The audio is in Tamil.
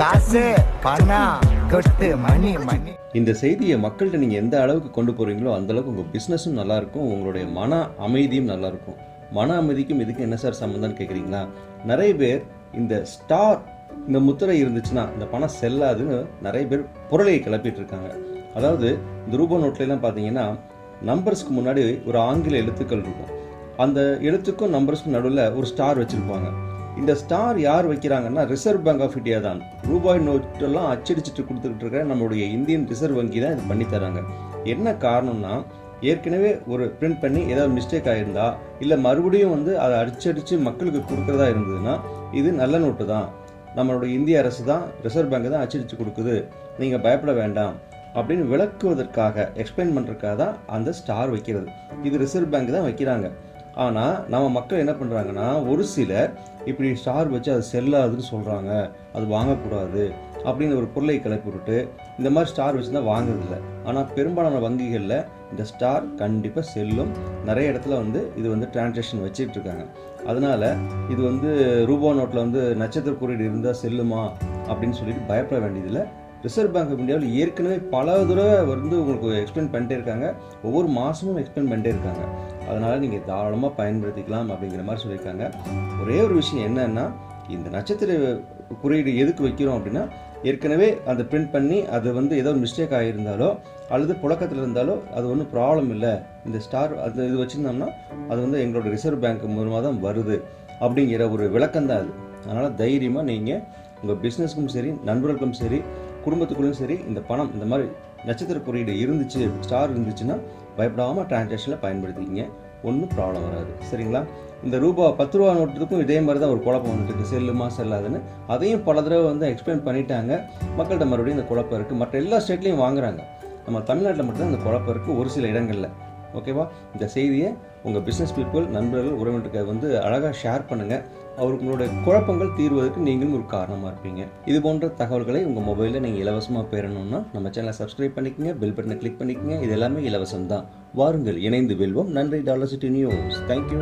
காசு பணம் கொட்டு மணி மணி. இந்த செய்தியை மக்கள்கிட்ட நீங்கள் எந்த அளவுக்கு கொண்டு போகிறீங்களோ அந்த அளவுக்கு உங்கள் பிஸ்னஸும் நல்லாயிருக்கும் உங்களுடைய மன அமைதியும் நல்லாயிருக்கும் மன அமைதிக்கும் இதுக்கு என்ன சார் சம்மந்தம்னு கேட்குறீங்களா நிறைய பேர் இந்த ஸ்டார் இந்த முத்திரை இருந்துச்சுன்னா இந்த பணம் செல்லாதுன்னு நிறைய பேர் புரளையை கிளப்பிட்டு இருக்காங்க. அதாவது இந்த ரூபா நோட்லாம் பார்த்தீங்கன்னா நம்பர்ஸ்க்கு முன்னாடி ஒரு ஆங்கில எழுத்துக்கள் இருக்கும். அந்த எழுத்துக்கும் நம்பர்ஸ்க்கும் நடுவில் ஒரு ஸ்டார் வச்சுருப்பாங்க. இந்த ஸ்டார் யார் வைக்கிறாங்கன்னா ரிசர்வ் பேங்க் ஆஃப் இந்தியா தான். ரூபாய் நோட்டெல்லாம் அச்சடிச்சிட்டு கொடுத்துக்கிட்டு இருக்கிற நம்மளுடைய இந்தியன் ரிசர்வ் வங்கி தான் இது பண்ணி தராங்க. என்ன காரணம்னா ஏற்கனவே ஒரு பிரிண்ட் பண்ணி ஏதாவது மிஸ்டேக் ஆகிருந்தா இல்லை மறுபடியும் வந்து அதை அடிச்சடிச்சு மக்களுக்கு கொடுக்குறதா இருந்ததுன்னா இது நல்ல நோட்டு தான். நம்மளுடைய இந்திய அரசு தான் ரிசர்வ் பேங்க் தான் அச்சடிச்சு கொடுக்குது. நீங்கள் பயப்பட வேண்டாம். அப்படின்னு விளக்குவதற்காக எக்ஸ்பிளைன் பண்ணுறதுக்காக தான் அந்த ஸ்டார் வைக்கிறது. இது ரிசர்வ் பேங்க் தான் வைக்கிறாங்க. ஆனால் நம்ம மக்கள் என்ன பண்ணுறாங்கன்னா ஒரு சிலர் இப்படி ஸ்டார் வச்சு அது செல்லாதுன்னு சொல்கிறாங்க அது வாங்கக்கூடாது அப்படின்னு ஒரு பொருளை கிளப்பி விட்டுட்டு இந்த மாதிரி ஸ்டார் வச்சு தான் வாங்குறதில்ல. ஆனால் பெரும்பாலான வங்கிகளில் இந்த ஸ்டார் கண்டிப்பாக செல்லும். நிறைய இடத்துல வந்து இது வந்து டிரான்சாக்ஷன் வச்சுட்டு இருக்காங்க. அதனால் இது வந்து ரூபா நோட்டில் வந்து நட்சத்திர குறியீடு இருந்தால் செல்லுமா அப்படின்னு சொல்லிட்டு பயப்பட வேண்டியதில்லை. ரிசர்வ் பேங்க் ஆஃப் இந்தியாவில் ஏற்கனவே பல தடவை வந்து உங்களுக்கு எக்ஸ்பிளைன் பண்ணிட்டே இருக்காங்க. ஒவ்வொரு மாதமும் எக்ஸ்பிளைன் பண்ணிட்டே இருக்காங்க. அதனால் நீங்கள் தாராளமாக பயன்படுத்திக்கலாம் அப்படிங்கிற மாதிரி சொல்லியிருக்காங்க. ஒரே ஒரு விஷயம் என்னன்னா இந்த நட்சத்திர குறியீடு எதுக்கு வைக்கிறோம் அப்படின்னா ஏற்கனவே அதை பிரிண்ட் பண்ணி அது வந்து ஏதோ ஒரு மிஸ்டேக் ஆகியிருந்தாலோ அல்லது புழக்கத்தில் இருந்தாலோ அது ஒன்றும் ப்ராப்ளம் இல்லை. இந்த ஸ்டார் அது இது வச்சுருந்தோம்னா அது வந்து எங்களோட ரிசர்வ் பேங்க் மூலமாக தான் வருது அப்படிங்கிற ஒரு விளக்கம் தான் அது. அதனால் தைரியமாக நீங்கள் உங்கள் பிஸ்னஸ்க்கும் சரி நண்பர்களுக்கும் சரி குடும்பத்துக்குள்ளேயும் சரி இந்த பணம் இந்த மாதிரி நட்சத்திர குறியீடு இருந்துச்சு ஸ்டார் இருந்துச்சுன்னா பயப்படாமல் டிரான்சாக்ஷனில் பயன்படுத்திக்கிங்க. ஒன்றும் ப்ராப்ளம் வராது. சரிங்களா? இந்த ரூபா பத்து ரூபா நோட்டுக்கும் இதே மாதிரி தான் ஒரு குழப்பம் வந்துட்டு செல்லுமா செல்லாதுன்னு. அதையும் பல தடவை வந்து எக்ஸ்பிளைன் பண்ணிட்டாங்க. மக்கள்கிட்ட மறுபடியும் இந்த குழப்பம் இருக்குது மற்ற எல்லா ஸ்டேட்லேயும் வாங்குறாங்க. நம்ம தமிழ்நாட்டில் மட்டும்தான் இந்த குழப்பம் இருக்குது ஒரு சில இடங்களில். ஓகேவா? இந்த செய்தியை உங்கள் பிஸ்னஸ் பீப்புள் நண்பர்கள் உறவினருக்கு வந்து அழகாக ஷேர் பண்ணுங்கள் அவர்களுடைய குழப்பங்கள் தீர்வதற்கு நீங்களும் ஒரு காரணமாக இருப்பீங்க. இது போன்ற தகவல்களை உங்கள் மொபைலில் நீங்கள் இலவசமாக பெறணும்னா நம்ம சேனலை சப்ஸ்கிரைப் பண்ணிக்கங்க பெல் பட்டனை கிளிக் பண்ணிக்கங்க. இது எல்லாமே இலவசம் தான் வாருங்கள் இணைந்து வெல்வோம். நன்றி டாலர் சிட்டி நியூஸ் தேங்க்யூ